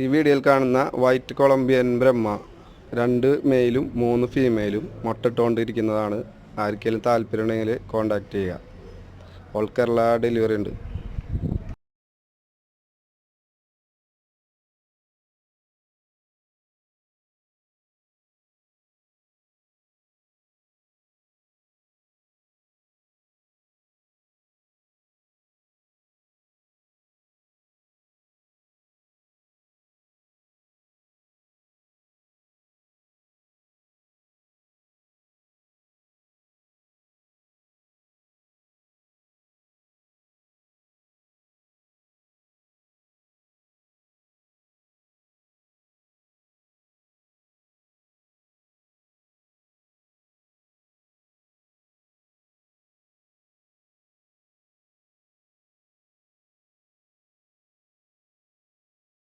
ഈ വീഡിയോയിൽ കാണുന്ന വൈറ്റ് കൊളംബിയൻ ബ്രഹ്മ രണ്ട് മെയിലും മൂന്ന് ഫീമെയിലും മുട്ടിട്ടുകൊണ്ടിരിക്കുന്നതാണ്. ആർക്കെങ്കിലും താല്പര്യമുണ്ടെങ്കിൽ കോൺടാക്റ്റ് ചെയ്യുക. ഓൾ കേരള ഡെലിവറി ഉണ്ട്.